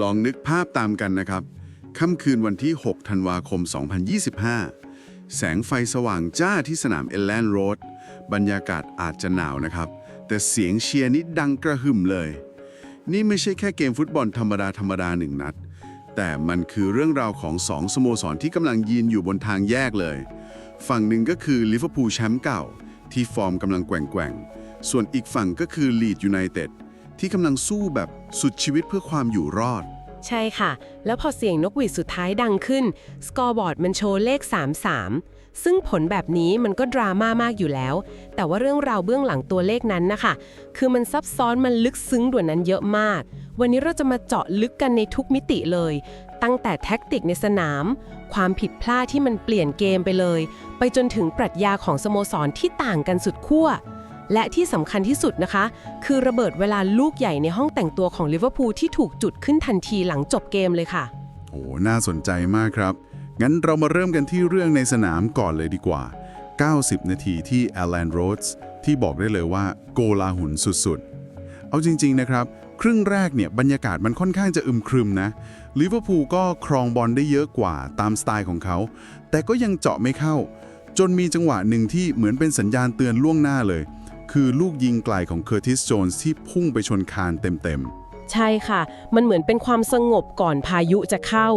ลองนึกภาพตามกันนะครับ ค่ำคืนวันที่ 6 ธันวาคม 2025 แสงไฟสว่างจ้าที่สนามเอลแลนด์โรด บรรยากาศอาจจะหนาวนะครับ แต่เสียงเชียร์นี่ดังกระหึ่มเลย นี่ไม่ใช่แค่เกมฟุตบอลธรรมดาธรรมดาหนึ่งนัด แต่มันคือเรื่องราวของสองสโมสรที่กำลังยืนอยู่บนทางแยกเลย ฝั่งหนึ่งก็คือลิเวอร์พูลแชมป์เก่า ที่ฟอร์มกำลังแกว่งๆ ส่วนอีกฝั่งก็คือลีดยูไนเต็ด ที่กำลังสู้แบบสุดชีวิตเพื่อความอยู่รอด ใช่ค่ะ แล้วพอเสียงนกหวีดสุดท้ายดังขึ้น สกอร์บอร์ดมันโชว์เลข 33 ซึ่งผลแบบนี้มันก็ดราม่ามากอยู่แล้ว แต่ว่าเรื่องราวเบื้องหลังตัวเลขนั้นนะคะ คือมันซับซ้อนมันลึกซึ้งกว่านั้นเยอะมาก วันนี้เราจะมาเจาะลึกกันในทุกมิติเลย ตั้งแต่แท็กติกในสนาม ความผิดพลาดที่มันเปลี่ยนเกมไปเลย ไปจนถึงปรัชญาของสโมสรที่ต่างกันสุดขั้ว และที่สำคัญที่สุดนะคะ คือระเบิดเวลาลูกใหญ่ในห้องแต่งตัวของลิเวอร์พูลที่ถูกจุดขึ้นทันทีหลังจบเกมเลยค่ะ โอ้น่าสนใจมากครับ งั้นเรามาเริ่มกันที่เรื่องในสนามก่อนเลยดีกว่า 90 นาทีที่ a l l a n Roads ที่บอกได้เลยว่าโกลาหุนสุดๆ เอาจริง ๆ นะครับ ครึ่งแรกเนี่ยบรรยากาศมันค่อนข้างจะอึมครึมนะลิเวอร์พูลก็ครองบอลได้เยอะกว่าตามสไตล์ของเขา แต่ก็ยังเจาะไม่เข้า จนมีจังหวะหนึ่งที่เหมือนเป็นสัญญาณเตือนล่วงหน้าเลย คือลูกยิงไกลของเคอร์ติสโจนส์ที่พุ่งไปชนคานเต็มๆใช่ค่ะ มันเหมือนเป็นความสงบก่อนพายุจะเข้า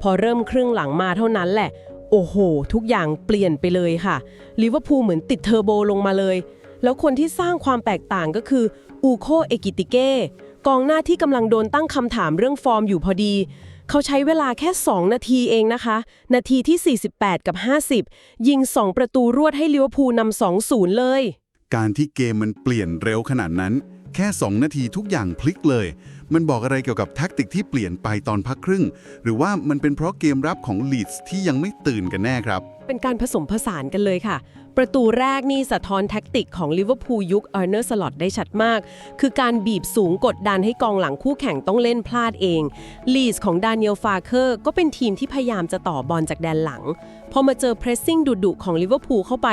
พอเริ่มครึ่งหลังมาเท่านั้นแหละ โอ้โห ทุกอย่างเปลี่ยนไปเลยค่ะลิเวอร์พูลเหมือนติดเทอร์โบลงมาเลย แล้วคนที่สร้างความแตกต่างก็คืออูโคเอกิติเก้กองหน้าที่กำลังโดนตั้งคำถามเรื่องฟอร์มอยู่พอดี เขาใช้เวลาแค่ 2 นาทีเองนะคะ นาทีที่ 48 กับ 50 ยิง 2 ประตูรวดให้ลิเวอร์พูลนำ2-0 เลย การที่เกมมันเปลี่ยนเร็วขนาดนั้น แค่ 2 นาทีทุกอย่างพลิกเลย มันบอกอะไรเกี่ยวกับแท็กติกที่เปลี่ยนไปตอนพักครึ่ง หรือว่ามันเป็นเพราะเกมรับของลีดส์ที่ยังไม่ตื่นกันแน่ครับ เป็นการผสมผสานกันเลยค่ะ ประตูแรกนี่สะท้อนแท็กติกของลิเวอร์พูลยุคอาร์เนอร์สลอตได้ชัดมาก คือการบีบสูงกดดันให้กองหลังคู่แข่งต้องเล่นพลาดเอง ลีสของดานิเอลฟาเคอร์ก็เป็นทีมที่พยายามจะต่อบอลจากแดนหลัง พอมาเจอเพรสซิ่งดุๆของลิเวอร์พูลเข้าไป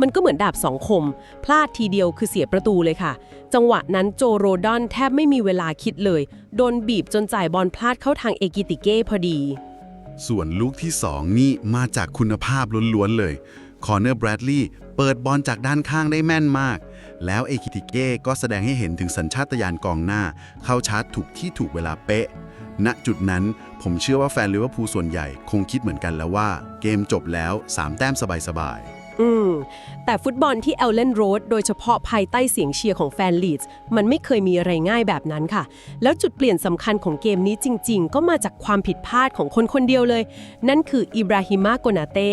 มันก็เหมือนดาบสองคม พลาดทีเดียวคือเสียประตูเลยค่ะ จังหวะนั้นโจโรดอนแทบไม่มีเวลาคิดเลย โดนบีบจนจ่ายบอลพลาดเข้าทางเอกิติเก้พอดี ส่วนลูกที่2นี่มาจากคุณภาพล้วนๆเลย คอร์เนอร์แบรดลีย์เปิดบอลจากด้านข้างได้แม่นมาก แล้วเอคิติเก้ก็แสดงให้เห็นถึงสัญชาตญาณกองหน้า เข้าชาร์จถูกที่ถูกเวลาเป๊ะ ณจุดนั้นผมเชื่อว่าแฟนลิเวอร์พูลส่วนใหญ่คงคิดเหมือนกันแล้วว่า เกมจบแล้ว 3 แต้มสบายๆ อืม แต่ฟุตบอลที่เอลเลนโรดโดยเฉพาะภายใต้เสียงเชียร์ของแฟนลีดส์มันไม่เคยมีอะไรง่ายแบบนั้นค่ะ แล้วจุดเปลี่ยนสำคัญของเกมนี้จริง ๆ ก็มาจากความผิดพลาดของคนคนเดียวเลย นั่นคืออิบราฮิมาโกนาเต้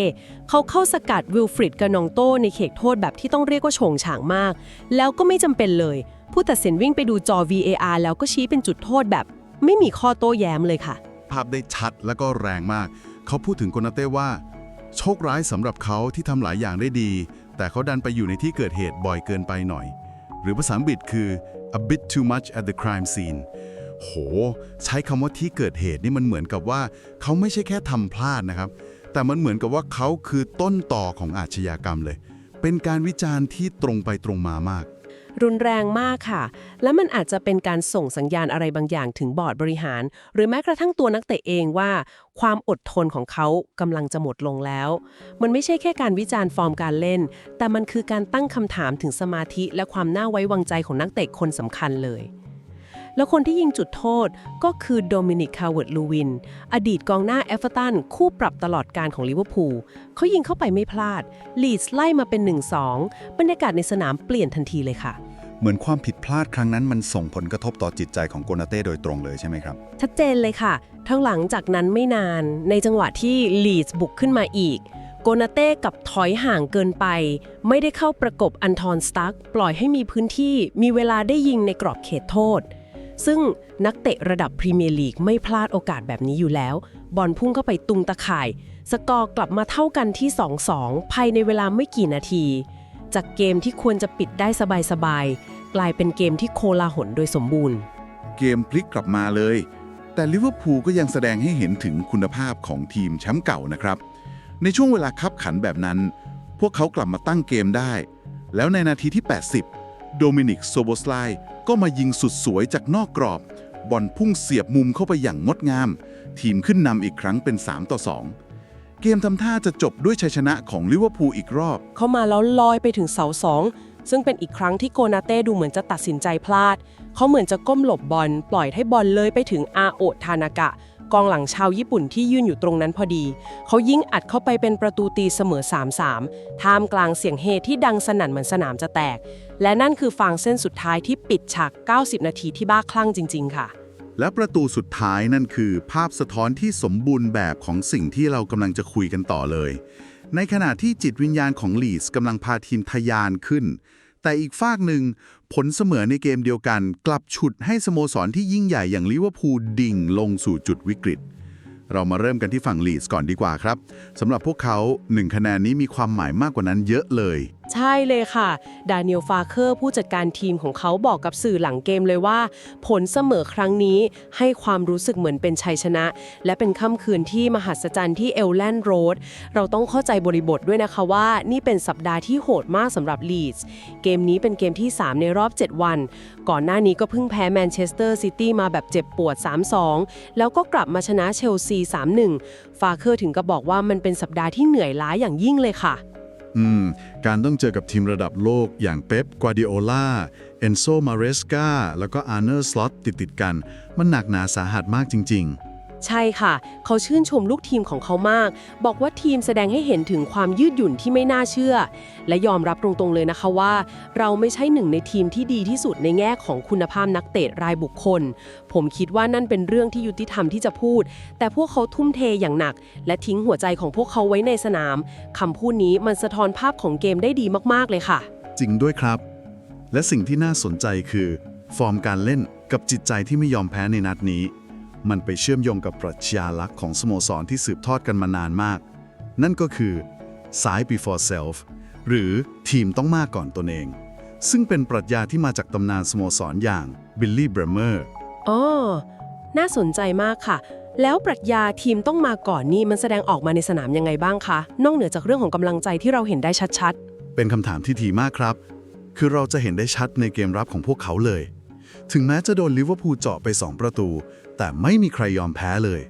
เขาเข้าสกัดวิลฟริดกานองโตในเขตโทษแบบที่ต้องเรียกว่าโฉงฉางมาก แล้วก็ไม่จำเป็นเลย ผู้ตัดสินวิ่งไปดูจอ VAR แล้วก็ชี้เป็นจุดโทษแบบ ไม่มีข้อโต้แย้มเลยค่ะ ภาพได้ชัดและก็แรงมาก เขาพูดถึงโกนาเต้ว่า โชคร้ายสำหรับเขาที่ทำหลายอย่างได้ดี แต่เขาดันไปอยู่ในที่เกิดเหตุบ่อยเกินไปหน่อย หรือภาษาอังกฤษคือ a bit too much at the crime scene โห ใช้คำว่าที่เกิดเหตุนี่มันเหมือนกับว่า เขาไม่ใช่แค่ทำพลาดนะครับ แต่มันเหมือนกับว่าเขาคือต้นต่อของอาชญากรรมเลย เป็นการวิจารณ์ที่ตรงไปตรงมามาก รุนแรงมากค่ะ และมันอาจจะเป็นการส่งสัญญาณอะไรบางอย่างถึงบอร์ดบริหาร หรือแม้กระทั่งตัวนักเตะเองว่า ความอดทนของเขากำลังจะหมดลงแล้ว มันไม่ใช่แค่การวิจารณ์ฟอร์มการเล่น แต่มันคือการตั้งคำถามถึงสมาธิ และความน่าไว้วางใจของนักเตะคนสำคัญเลยแล้วคนที่ยิงจุดโทษก็คือโดมินิก คาร์เวิร์ดลูวิน อดีตกองหน้าเอฟเวอร์ตัน คู่ปรับตลอดการของลิเวอร์พูลเขายิงเข้าไปไม่พลาด ลีดส์ไล่มาเป็น 1-2 บรรยากาศในสนามเปลี่ยนทันทีเลยค่ะ มือนความผิดพลาดครั้งนั้นมันส่งผลกระทบต่อจิตใจของโกนาเต้โดยตรงเลยใช่ไหมครับ ชัดเจนเลยค่ะ ทั้งหลังจากนั้นไม่นาน ในจังหวะที่ลีดส์บุกขึ้นมาอีก โกนาเต้กับถอยห่างเกินไป ไม่ได้เข้าประกบอันทอนสตั๊กปล่อยให้มีพื้นที่มีเวลาได้ยิงในกรอบเขตโทษ ซึ่งนักเตะระดับพรีเมียร์ลีกไม่พลาดโอกาสแบบนี้อยู่แล้ว บอลพุ่งเข้าไปตุงตะข่าย สกอร์กลับมาเท่ากันที่ 2-2 ภายในเวลาไม่กี่นาทีจากเกมที่ควรจะปิดได้สบายๆ กลายเป็นเกมที่โคลาหลโดยสมบูรณ์ เกมพลิกกลับมาเลย แต่ลิเวอร์พูลก็ยังแสดงให้เห็นถึงคุณภาพของทีมแชมป์เก่านะครับ ในช่วงเวลาคับขันแบบนั้น พวกเขากลับมาตั้งเกมได้ แล้วในนาทีที่ 80 โดมินิกโซโบสไลก็มายิงสุดสวยจากนอกกรอบบบอลพุ่งเสียบมุมเข้าไปอย่างงดงาม ทีมขึ้นนำอีกครั้งเป็น 3 ต่อ 2เกมทำท่าจะจบด้วยชัยชนะของลิเวอร์พูลอีกรอบ เข้ามาแล้วลอยไปถึงเสาสอง ซึ่งเป็นอีกครั้งที่โกนาเต้ดูเหมือนจะตัดสินใจพลาด เขาเหมือนจะก้มหลบบอลปล่อยให้บอลเลยไปถึงอาโอทานากะ กองหลังชาวญี่ปุ่นที่ยืนอยู่ตรงนั้นพอดี เขายิงอัดเข้าไปเป็นประตูตีเสมอ 3-3 ท่ามกลางเสียงเฮที่ดังสนั่นเหมือนสนามจะแตก และนั่นคือฟางเส้นสุดท้ายที่ปิดฉาก 90 นาทีที่บ้าคลั่งจริง ๆ ค่ะและประตูสุดท้ายนั่นคือ ภาพสะท้อนที่สมบูรณ์แบบของสิ่งที่เรากำลังจะคุยกันต่อเลย ในขณะที่จิตวิญญาณของลีสกำลังพาทีมทะยานขึ้น แต่อีกฝากหนึ่ง ผลเสมอในเกมเดียวกัน กลับฉุดให้สโมสรที่ยิ่งใหญ่อย่างลิเวอร์พูลดิ่งลงสู่จุดวิกฤต เรามาเริ่มกันที่ฝั่งลีดส์ก่อนดีกว่าครับสำหรับพวกเขาหนึ่งคะแนนนี้มีความหมายมากกว่านั้นเยอะเลย ใช่เลยค่ะ ดานิเอลฟาเคอร์ผู้จัดการทีมของเขาบอกกับสื่อหลังเกมเลยว่า ผลเสมอครั้งนี้ให้ความรู้สึกเหมือนเป็นชัยชนะ และเป็นค่ำคืนที่มหัศจรรย์ที่เอลแลนด์โรด เราต้องเข้าใจบริบทด้วยนะคะว่า นี่เป็นสัปดาห์ที่โหดมากสำหรับลีดส์เกมนี้เป็นเกมที่ 3 ในรอบ 7 วัน ก่อนหน้านี้ก็เพิ่งแพ้แมนเชสเตอร์ซิตี้มาแบบเจ็บปวด 3-2 แล้วก็กลับมาชนะเชลซี 3-1 ฟาเคอร์ถึงกับบอกว่ามันเป็นสัปดาห์ที่เหนื่อยล้าอย่างยิ่งเลยค่ะ อืม การต้องเจอกับทีมระดับโลกอย่างเป๊ป กวาดิโอลา เอนโซ มาเรสกา แล้วก็อาร์เนอร์สล็อตติดติดกัน มันหนักหนาสาหัสมากจริง ใช่ค่ะ เขาชื่นชมลูกทีมของเขามาก บอกว่าทีมแสดงให้เห็นถึงความยืดหยุ่นที่ไม่น่าเชื่อ และยอมรับตรงๆเลยนะคะว่า เราไม่ใช่หนึ่งในทีมที่ดีที่สุดในแง่ของคุณภาพนักเตะรายบุคคล ผมคิดว่านั่นเป็นเรื่องที่ยุติธรรมที่จะพูด แต่พวกเขาทุ่มเทอย่างหนัก และทิ้งหัวใจของพวกเขาไว้ในสนามคำพูดนี้มันสะท้อนภาพของเกมได้ดีมากๆเลยค่ะ จริงด้วยครับ และสิ่งที่น่าสนใจคือ ฟอร์มการเล่นกับจิตใจที่ไม่ยอมแพ้ในนัดนี้ มันไปเชื่อมโยงกับปรัชญาลักษณ์ของสโมสรที่สืบทอดกันมานานมาก นั่นก็คือ side before self หรือทีมต้องมากก่อนตนเอง ซึ่งเป็นปรัชญาที่มาจากตำนานสโมสรอย่างบิลลี่เบรเมอร์อ๋อน่าสนใจมากค่ะ แล้วปรัชญาทีมต้องมาก่อนนี่มันแสดงออกมาในสนามยังไงบ้างคะ นอกเหนือจากเรื่องของกำลังใจที่เราเห็นได้ชัดเป็นคำถามที่ทีมากครับ คือเราจะเห็นได้ชัดในเกมรับของพวกเขาเลย ถึงแม้จะโดนลิเวอร์พูลเจาะไป 2 ประตู แต่ไม่มีใครยอมแพ้เลย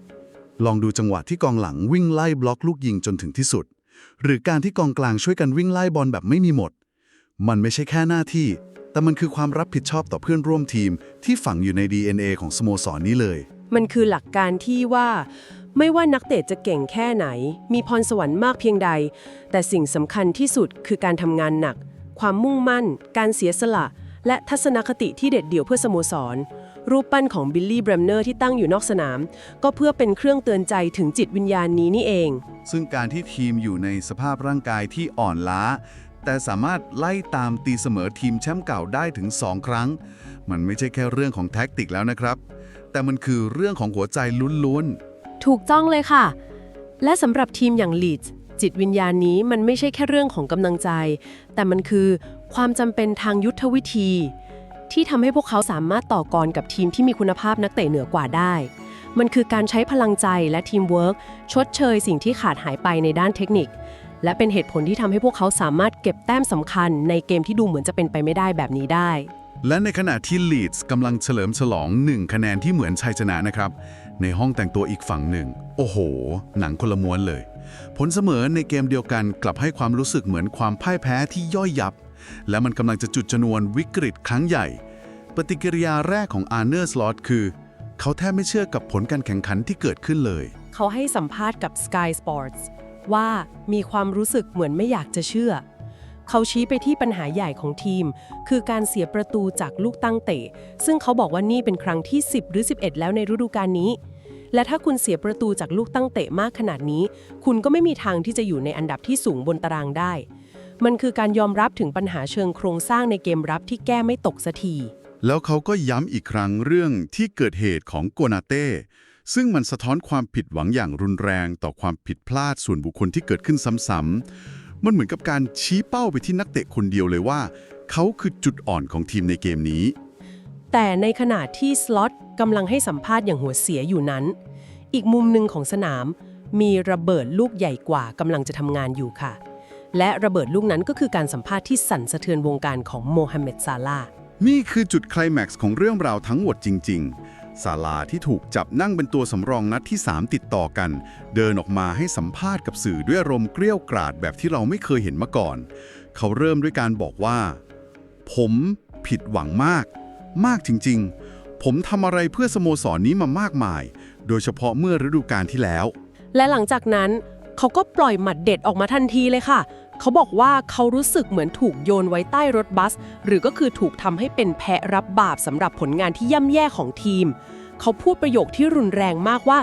ลองดูจังหวะที่กองหลังวิ่งไล่บล็อกลูกยิงจนถึงที่สุด หรือการที่กองกลางช่วยกันวิ่งไล่บอลแบบไม่มีหมด มันไม่ใช่แค่หน้าที่ แต่มันคือความรับผิดชอบต่อเพื่อนร่วมทีมที่ฝังอยู่ใน DNA ของสโมสรนี้เลย มันคือหลักการที่ว่าไม่ว่านักเตะจะเก่งแค่ไหน มีพรสวรรค์มากเพียงใด แต่สิ่งสำคัญที่สุดคือการทำงานหนัก ความมุ่งมั่น การเสียสละ และทัศนคติที่เด็ดเดี่ยวเพื่อสโมสร รูปปั้นของบิลลี่แบรมเนอร์ที่ตั้งอยู่นอกสนาม ก็เพื่อเป็นเครื่องเตือนใจถึงจิตวิญญาณนี้นี่เอง ซึ่งการที่ทีมอยู่ในสภาพร่างกายที่อ่อนล้า แต่สามารถไล่ตามตีเสมอทีมแชมป์เก่าได้ถึง 2 ครั้ง มันไม่ใช่แค่เรื่องของแท็กติกแล้วนะครับ แต่มันคือเรื่องของหัวใจล้วนถูกต้องเลยค่ะ และสำหรับทีมอย่างลีดส์จิตวิญญาณนี้มันไม่ใช่แค่เรื่องของกำลังใจ แต่มันคือ ความจำเป็นทางยุทธวิธี ที่ทำให้พวกเขาสามารถต่อกรกับทีมที่มีคุณภาพนักเตะเหนือกว่าได้ มันคือการใช้พลังใจและทีมเวิร์กชดเชยสิ่งที่ขาดหายไปในด้านเทคนิค และเป็นเหตุผลที่ทำให้พวกเขาสามารถเก็บแต้มสำคัญในเกมที่ดูเหมือนจะเป็นไปไม่ได้แบบนี้ได้ และในขณะที่ลีดส์กำลังเฉลิมฉลอง1คะแนนที่เหมือนชัยชนะนะครับ ในห้องแต่งตัวอีกฝั่งหนึ่ง โอ้โห หนังคนละม้วนเลย ผลเสมอในเกมเดียวกันกลับให้ความรู้สึกเหมือนความพ่ายแพ้ที่ย่อยยับ และมันกำลังจะจุดชนวนวิกฤตครั้งใหญ่ ปฏิกิริยาแรกของอาร์เนอร์สลอตคือ เขาแทบไม่เชื่อกับผลการแข่งขันที่เกิดขึ้นเลย เขาให้สัมภาษณ์กับ Sky Sports ว่ามีความรู้สึกเหมือนไม่อยากจะเชื่อ เขาชี้ไปที่ปัญหาใหญ่ของทีม คือการเสียประตูจากลูกตั้งเตะ ซึ่งเขาบอกว่านี่เป็นครั้งที่ 10 หรือ 11 แล้วในฤดูกาลนี้ และถ้าคุณเสียประตูจากลูกตั้งเตะมากขนาดนี้ คุณก็ไม่มีทางที่จะอยู่ในอันดับที่สูงบนตารางได้ มันคือการยอมรับถึงปัญหาเชิงโครงสร้างในเกมรับที่แก้ไม่ตกสักที แล้วเขาก็ย้ำอีกครั้งเรื่องที่เกิดเหตุของโกนาเต้ ซึ่งมันสะท้อนความผิดหวังอย่างรุนแรงต่อความผิดพลาดส่วนบุคคลที่เกิดขึ้นซ้ำๆ มันเหมือนกับการชี้เป้าไปที่นักเตะคนเดียวเลยว่า เขาคือจุดอ่อนของทีมในเกมนี้ แต่ในขณะที่สล็อตกำลังให้สัมภาษณ์อย่างหัวเสียอยู่นั้น อีกมุมหนึ่งของสนาม มีระเบิดลูกใหญ่กว่ากำลังจะทำงานอยู่ค่ะ และระเบิดลูกนั้นก็คือการสัมภาษณ์ที่สั่นสะเทือนวงการของโมฮัมเหม็ดซาลาห์นี่คือจุดไคลแม็กซ์ของเรื่องราวทั้งหมดจริงซาลาที่ถูกจับนั่งเป็นตัวสำรองนัดที่ 3 ติดต่อกัน เดินออกมาให้สัมภาษณ์กับสื่อด้วยอารมณ์เกลี้ยวกราดแบบที่เราไม่เคยเห็นมาก่อน เขาเริ่มด้วยการบอกว่า ผมผิดหวังมาก มากจริง ๆ ผมทำอะไรเพื่อสโมสรนนี้มามากมาย โดยเฉพาะเมื่อฤดูกาลที่แล้ว และหลังจากนั้นเขาก็ปล่อยหมัดเด็ดออกมาทันทีเลยค่ะ เขาบอกว่าเขารู้สึกเหมือนถูกโยนไว้ใต้รถบัส หรือก็คือถูกทำให้เป็นแพะรับบาปสำหรับผลงานที่ย่ำแย่ของทีม เขาพูดประโยคที่รุนแรงมากว่า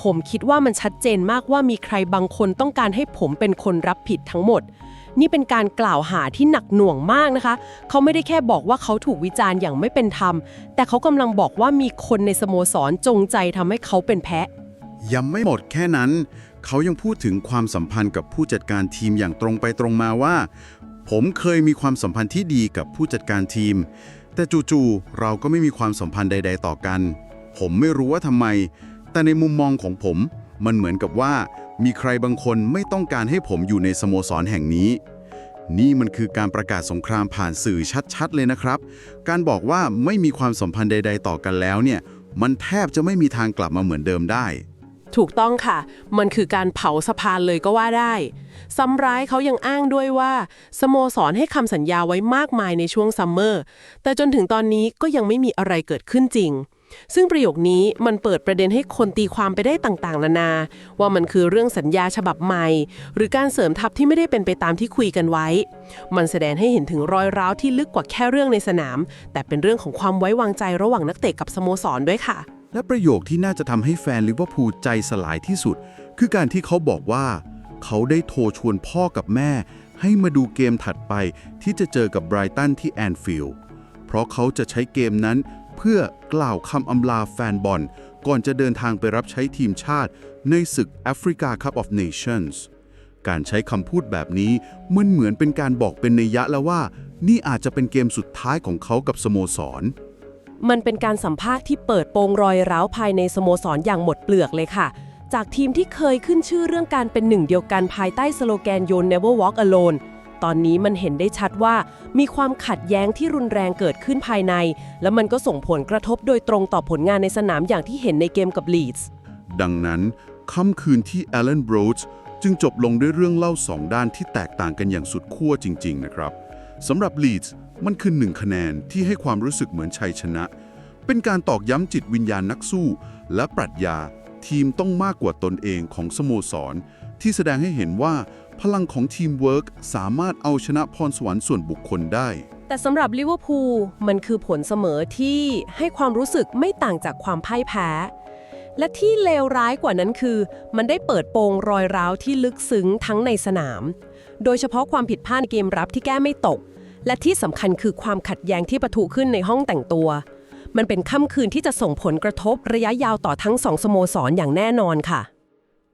ผมคิดว่ามันชัดเจนมากว่ามีใครบางคนต้องการให้ผมเป็นคนรับผิดทั้งหมด นี่เป็นการกล่าวหาที่หนักหน่วงมากนะคะ เขาไม่ได้แค่บอกว่าเขาถูกวิจารณ์อย่างไม่เป็นธรรม แต่เขากำลังบอกว่ามีคนในสโมสรจงใจทำให้เขาเป็นแพะยังไม่หมดแค่นั้น เขายังพูดถึงความสัมพันธ์กับผู้จัดการทีมอย่างตรงไปตรงมาว่า ผมเคยมีความสัมพันธ์ที่ดีกับผู้จัดการทีม แต่จู่ๆเราก็ไม่มีความสัมพันธ์ใด ๆ ต่อกัน ผมไม่รู้ว่าทำไม แต่ในมุมมองของผม มันเหมือนกับว่า มีใครบางคนไม่ต้องการให้ผมอยู่ในสโมสรแห่งนี้นี่มันคือการประกาศสงครามผ่านสื่อชัดๆ เลยนะครับ การบอกว่าไม่มีความสัมพันธ์ใด ๆ ต่อกันแล้วเนี่ย มันแทบจะไม่มีทางกลับมาเหมือนเดิมได้ ถูกต้องค่ะ มันคือการเผาสะพานเลยก็ว่าได้ ซ้ำร้ายเขายังอ้างด้วยว่า สโมสรให้คำสัญญาไว้มากมายในช่วงซัมเมอร์ แต่จนถึงตอนนี้ก็ยังไม่มีอะไรเกิดขึ้นจริง ซึ่งประโยคนี้มันเปิดประเด็นให้คนตีความไปได้ต่างๆ นานา ว่ามันคือเรื่องสัญญาฉบับใหม่ หรือการเสริมทัพที่ไม่ได้เป็นไปตามที่คุยกันไว้ มันแสดงให้เห็นถึงรอยร้าวที่ลึกกว่าแค่เรื่องในสนาม แต่เป็นเรื่องของความไว้วางใจระหว่างนักเตะกับสโมสรด้วยค่ะ และประโยคที่น่าจะทำให้แฟนลิเวอร์พูลใจสลายที่สุด คือการที่เขาบอกว่า เขาได้โทรชวนพ่อกับแม่ ให้มาดูเกมถัดไปที่จะเจอกับไบรตันที่แอนฟิลด์เพราะเขาจะใช้เกมนั้นเพื่อกล่าวคำอำลาแฟนบอล ก่อนจะเดินทางไปรับใช้ทีมชาติ ในศึก Africa Cup of Nations การใช้คำพูดแบบนี้มันเหมือนเป็นการบอกเป็นนัยยะแล้วว่า นี่อาจจะเป็นเกมสุดท้ายของเขากับสโมสร มันเป็นการสัมภาษณ์ที่เปิดโปงรอยร้าวภายในสโมสรอย่างหมดเปลือกเลยค่ะ จากทีมที่เคยขึ้นชื่อเรื่องการเป็นหนึ่งเดียวกันภายใต้สโลแกน You Never Walk Alone ตอนนี้มันเห็นได้ชัดว่ามีความขัดแย้งที่รุนแรงเกิดขึ้นภายใน และมันก็ส่งผลกระทบโดยตรงต่อผลงานในสนามอย่างที่เห็นในเกมกับลีดส์ดังนั้นค่ำคืนที่แอลเลนบรดส์จึงจบลงด้วยเรื่องเล่าสองด้านที่แตกต่างกันอย่างสุดขั้วจริง ๆ นะครับสำหรับลีดส์ มันคือหนึ่งคะแนนที่ให้ความรู้สึกเหมือนชัยชนะ เป็นการตอกย้ำจิตวิญญาณนักสู้ และปรัชญาทีมต้องมากกว่าตนเองของสโมสร ที่แสดงให้เห็นว่าพลังของทีมเวิร์กสามารถเอาชนะพรสวรรค์ส่วนบุคคลได้ แต่สำหรับลิเวอร์พูลมันคือผลเสมอที่ให้ความรู้สึกไม่ต่างจากความพ่ายแพ้ และที่เลวร้ายกว่านั้นคือ มันได้เปิดโปงรอยร้าวที่ลึกซึ้งทั้งในสนาม โดยเฉพาะความผิดพลาดเกมรับที่แก้ไม่ตก และที่สำคัญคือความขัดแย้งที่ปะทุขึ้นในห้องแต่งตัว มันเป็นค่ำคืนที่จะส่งผลกระทบระยะยาวต่อทั้งสองสโมสรอย่างแน่นอนค่ะ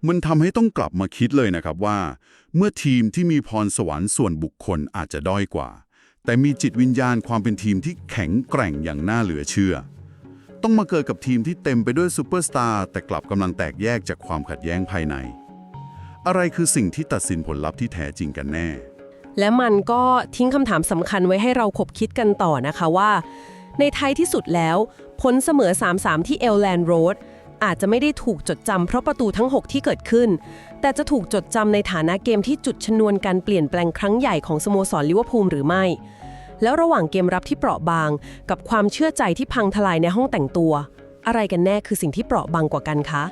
มันทำให้ต้องกลับมาคิดเลยนะครับว่า เมื่อทีมที่มีพรสวรรค์ส่วนบุคคลอาจจะด้อยกว่า แต่มีจิตวิญญาณความเป็นทีมที่แข็งแกร่งอย่างน่าเหลือเชื่อ ต้องมาเกิดกับทีมที่เต็มไปด้วยซูเปอร์สตาร์แต่กลับกำลังแตกแยกจากความขัดแย้งภายใน อะไรคือสิ่งที่ตัดสินผลลัพธ์ที่แท้จริงกันแน่ และมันก็ทิ้งคำถามสำคัญไว้ให้เราคบคิดกันต่อนะคะว่า ในท้ายที่สุดแล้ว ผลเสมอ 3-3 ที่เอลแลนด์โรดอาจจะไม่ได้ถูกจดจำเพราะประตูทั้ง 6 ที่เกิดขึ้น แต่จะถูกจดจำในฐานะเกมที่จุดชนวนการเปลี่ยนแปลงครั้งใหญ่ของสโมสรลิเวอร์พูลหรือไม่ แล้วระหว่างเกมรับที่เปราะบาง กับความเชื่อใจที่พังทลายในห้องแต่งตัว อะไรกันแน่คือสิ่งที่เปราะบางกว่ากันคะ